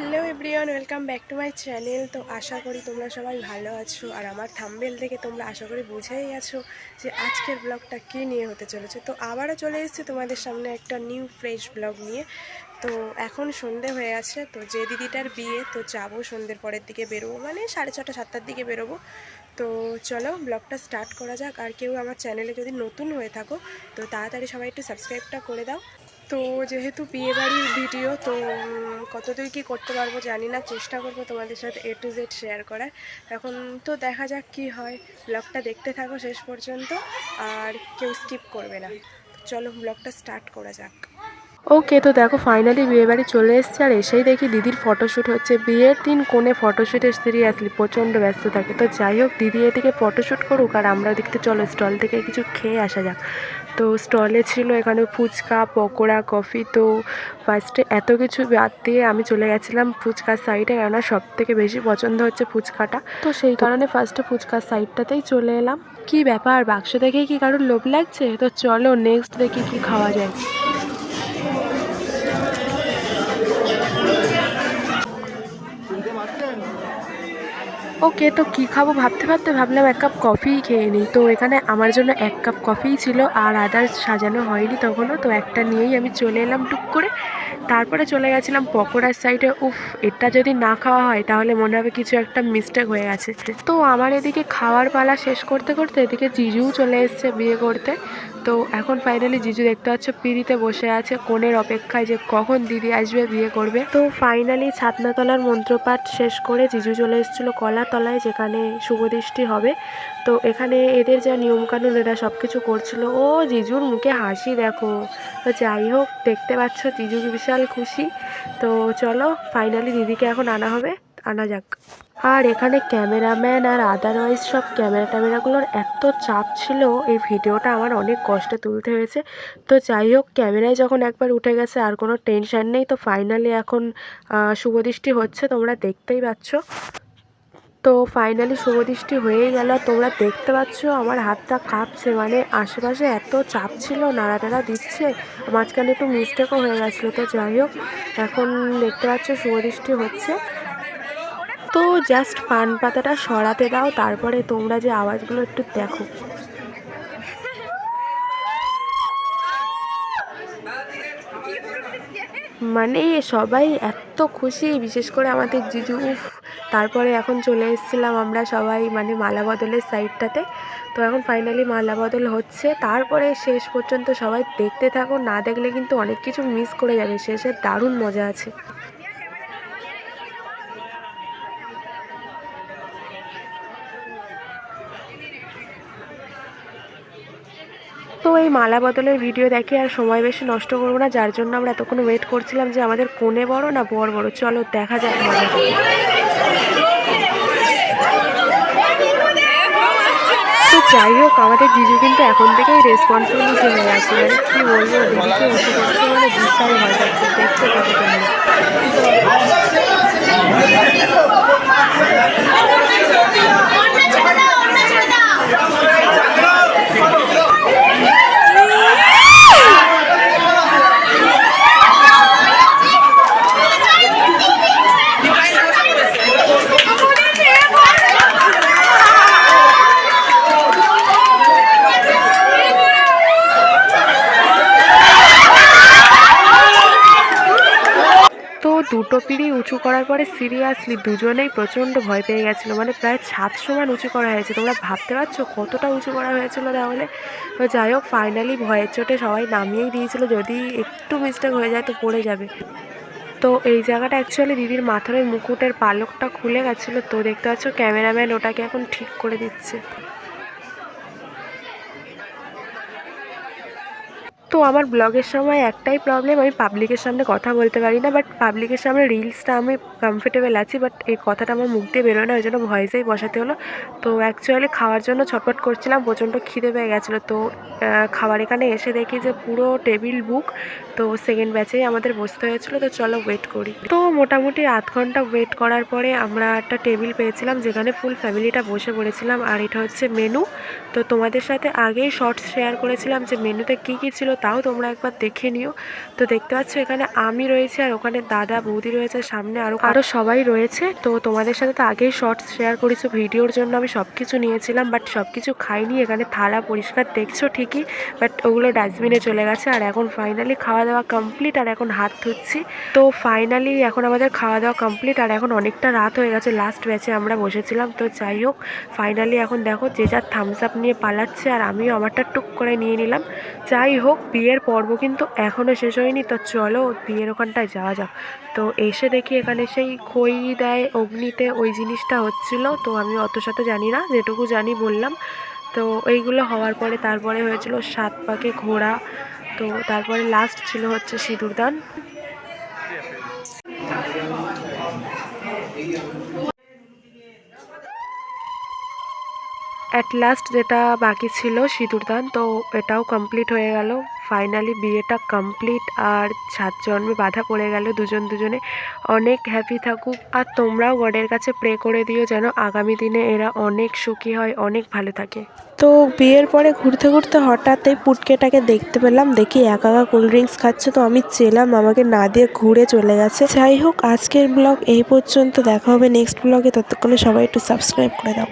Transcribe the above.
Hello everyone welcome back to my channel তো আশা করি তোমরা সবাই ভালো আছো। আর আমার থাম্বেল থেকে তোমরা আশা করি বুঝেই আছো যে আজকের ব্লগটা কী নিয়ে হতে চলেছে। তো আবারও চলে এসেছি তোমাদের সামনে একটা নিউ ফ্রেশ ব্লগ নিয়ে। তো এখন সন্ধে হয়ে আছে। তো যে দিদিটার বিয়ে, তো যাব সন্ধ্যের পরের দিকে বেরোবো। মানে সাড়ে ছটা, সাতটার দিকে বেরোবো। তো চলো ব্লগটা স্টার্ট করা যাক। আর কেউ আমার চ্যানেলে যদি নতুন হয়ে থাকো, তো তাড়াতাড়ি সবাই একটু সাবস্ক্রাইবটা করে দাও। তো যেহেতু বিয়ে বাড়ির ভিডিও, তো কতদূর কি করতে পারব জানি না। চেষ্টা করব তোমাদের সাথে এ টু জেড শেয়ার করার। এখন তো দেখা যাক কি হয়। ব্লগটা দেখতে থাকো শেষ পর্যন্ত, আর কেউ স্কিপ করবে না। চলো ব্লগটা স্টার্ট করা যাক। ওকে তো দেখো ফাইনালি বিয়ে বাড়ি চলে এসছে আর এসেই দেখি দিদির ফটোশ্যুট হচ্ছে। বিয়ের দিন কোণে ফটোশ্যুটের সিরিয়াসলি প্রচণ্ড ব্যস্ত থাকে। তো যাই হোক দিদি এদিকে ফটোশ্যুট করুক আর আমরা ওদিকে চলো স্টল থেকে কিছু খেয়ে আসা যাক। তো স্টলে ছিল এখানে ফুচকা পকোড়া কফি তো ফার্স্টে এত কিছু বাদ দিয়ে আমি চলে গেছিলাম ফুচকার সাইডে কেননা সব থেকে বেশি পছন্দ হচ্ছে ফুচকাটা। তো সেই কারণে ফার্স্টে ফুচকার সাইডটাতেই চলে এলাম। কি ব্যাপার? বাক্স দেখেই কি কারোর লোভ লাগছে? তো চলো নেক্সট দেখি কি খাওয়া যায়। ওকে, তো কী খাব? ভাবতে ভাবতে ভাবলাম এক কাপ কফিই খেয়ে নিই। তো এখানে আমার জন্য এক কাপ কফিই ছিল আর আদার্স সাজানো হয়নি তখনও। তো একটা নিয়েই আমি চলে এলাম টুক করে। তারপরে চলে গেছিলাম পকোড়ার সাইডে উফ, এটা যদি না খাওয়া হয়, তাহলে মনে হবে কিছু একটা মিস্টেক হয়ে গেছে। তো আমার এদিকে খাওয়ার পালা শেষ করতে করতে এদিকে জিজুও চলে এসছে বিয়ে করতে। তো এখন ফাইনালি জিজু দেখতে পাচ্ছ পিড়িতে বসে আছে, কোণের অপেক্ষায় যে কখন দিদি আসবে, বিয়ে করবে। তো ফাইনালি ছাতনাতলার মন্ত্রপাঠ শেষ করে জিজু চলে এসেছিল কলাতলায়, যেখানে শুভদৃষ্টি হবে। তো এখানে এদের যা নিয়মকানুন, এরা সব কিছু করছিল। ও জিজুর মুখে হাসি দেখো। তো যাই হোক, দেখতে পাচ্ছ জিজু বিশাল খুশি। তো চলো ফাইনালি দিদিকে এখন আনা হবে। আনা যাক। আর এখানে ক্যামেরাম্যান আর আদারওয়াইজ সব ক্যামেরা ট্যামেরাগুলোর এত চাপ ছিল, এই ভিডিওটা আমার অনেক কষ্টে তুলতে হয়েছে। তো যাই হোক, ক্যামেরায় যখন একবার উঠে গেছে, আর কোনো টেনশন নেই। তো ফাইনালি এখন শুভদৃষ্টি হচ্ছে, তোমরা দেখতেই পাচ্ছ। তো ফাইনালি শুভদৃষ্টি হয়েই গেল। তোমরা দেখতে পাচ্ছ, আমার হাতটা কাঁপছে মানে আশেপাশে এত চাপ ছিল নাড়াটাড়া দিচ্ছে, মাঝখানে একটু মিস্টেকও হয়ে গেছিল। তো যাই হোক, এখন দেখতে পাচ্ছ, শুভদৃষ্টি হচ্ছে। তো জাস্ট পান পাতাটা সরাতে দাও, তারপরে তোমরা যে আওয়াজগুলো একটু দেখো। মানে সবাই এত খুশি, বিশেষ করে আমাদের জিজু। উফ, তারপরে এখন চলে এসেছিলাম আমরা সবাই মানে মালা বদলের সাইডটাতে। তো এখন ফাইনালি মালা বদল হচ্ছে। তারপরে শেষ পর্যন্ত সবাই দেখতে থাকো, না দেখলে কিন্তু অনেক কিছু মিস করে যাবে। শেষে দারুণ মজা আছে। তো এই মালা বদলের ভিডিও দেখে আর সময় বেশি নষ্ট করব না, যার জন্য আমরা এতক্ষণ ওয়েট করছিলাম যে আমাদের কোণে বড় না বর বড়। চলো, দেখা যাক তো যাই হোক, আমাদের জিজু কিন্তু এখন থেকেই রেসপন্সিবিলিটি হয়ে গেছে মানে কী বলব, দিদিকে উঠে করছে মানে বিশাল ভয় পাচ্ছে, দেখতে পাবে তোমরা তো দুটো পিঁড়ি উঁচু করার পরে সিরিয়াসলি দুজনেই প্রচণ্ড ভয় পেয়ে গেছিল। মানে প্রায় ছাদ সমান উঁচু করা হয়েছে। তোমরা ভাবতে পারছ কতটা উঁচু করা হয়েছিল তাহলে? তো যাই হোক ফাইনালি ভয়ের চোটে সবাই নামিয়েই দিয়েছিল। যদি একটু মিস্টেক হয়ে যায় তো পড়ে যাবে। তো এই জায়গাটা অ্যাকচুয়ালি দিদির মাথার মুকুটের পালকটা খুলে গেছিল। তো দেখতে পাচ্ছ ক্যামেরাম্যান ওটাকে এখন ঠিক করে দিচ্ছে। আমার ব্লগের সময় একটাই প্রবলেম আমি পাবলিকের সামনে কথা বলতে পারি না বাট পাবলিকের সামনে রিলসটা আমি কমফোর্টেবল আছি বাট এই কথাটা আমার মুখ দিয়ে বেরোয় না, ওই জন্য ভয়েসেই বসাতে হলো। তো অ্যাকচুয়ালি খাওয়ার জন্য ছটফট করছিলাম, প্রচণ্ড খিদে পেয়ে গেছিল। তো খাবার এখানে এসে দেখি যে পুরো টেবিল বুক তো সেকেন্ড ব্যাচেই আমাদের বসতে হয়েছিল, তো চলো ওয়েট করি। তো মোটামুটি আধ ঘণ্টা ওয়েট করার পরে আমরা একটা টেবিল পেয়েছিলাম, যেখানে ফুল ফ্যামিলিটা বসে পড়েছিলাম, আর এটা হচ্ছে মেনু তো তোমাদের সাথে আগেই শর্টস শেয়ার করেছিলাম যে মেনুতে কী কী ছিল তাও তোমরা একবার দেখে নিও। তো দেখতে পাচ্ছ, এখানে আমি রয়েছি আর ওখানে দাদা, বৌদি রয়েছে সামনে আরও আরও সবাই রয়েছে। তো তোমাদের সাথে তো আগেই শর্টস শেয়ার করেছি, ভিডিওর জন্য আমি সব কিছু নিয়েছিলাম বাট সব কিছু খাইনি। এখানে থালা পরিষ্কার দেখছ ঠিকই বাট ওগুলো ডাস্টবিনে চলে গেছে। আর এখন ফাইনালি খাওয়া দাওয়া কমপ্লিট আর এখন হাত ধুচ্ছি। তো ফাইনালি এখন আমাদের খাওয়া দাওয়া কমপ্লিট আর এখন অনেকটা রাত হয়ে গেছে লাস্ট ব্যাচে আমরা বসেছিলাম। তো যাই হোক ফাইনালি এখন দেখো, যে যার থামস আপ নিয়ে পালাচ্ছে, আর আমিও আমারটা টুক করে নিয়ে নিলাম। যাই হোক বিয়ের পর্ব কিন্তু এখনও শেষ হয়নি, তো চলো বিয়ের ওখানটায় যাওয়া যাক। তো এসে দেখি এখানে সেই খই দেয় অগ্নিতে, ওই জিনিসটা হচ্ছিল, তো আমি অত সাথে জানি না, যেটুকু জানি বললাম। তো এইগুলো হওয়ার পরে তারপরে হয়েছিল সাত পাকে ঘোড়া, তো তারপরে লাস্ট ছিল হচ্ছে সিঁদুরদান। অ্যাট লাস্ট যেটা বাকি ছিল সিঁদুরদান তো এটাও কমপ্লিট হয়ে গেল। ফাইনালি বিয়েটা কমপ্লিট আর সাত জন্মে বাধা পড়ে গেল দুজন দুজনে। অনেক হ্যাপি থাকুক। আর তোমরাও গডের কাছে প্রে করে দিও যেন আগামী দিনে এরা অনেক সুখী হয়, অনেক ভালো থাকে। তো বিয়ের পরে ঘুরতে ঘুরতে হঠাৎ এই পুটকেটাকে দেখতে পেলাম, দেখি একা একা কোল্ড ড্রিঙ্কস খাচ্ছে, তো আমি চেলাম আমাকে না দিয়ে ঘুরে চলে গেছে। যাই হোক, আজকের ব্লগ এই পর্যন্ত, দেখা হবে নেক্সট ব্লগে ততক্ষণে সবাই একটু সাবস্ক্রাইব করে দাও।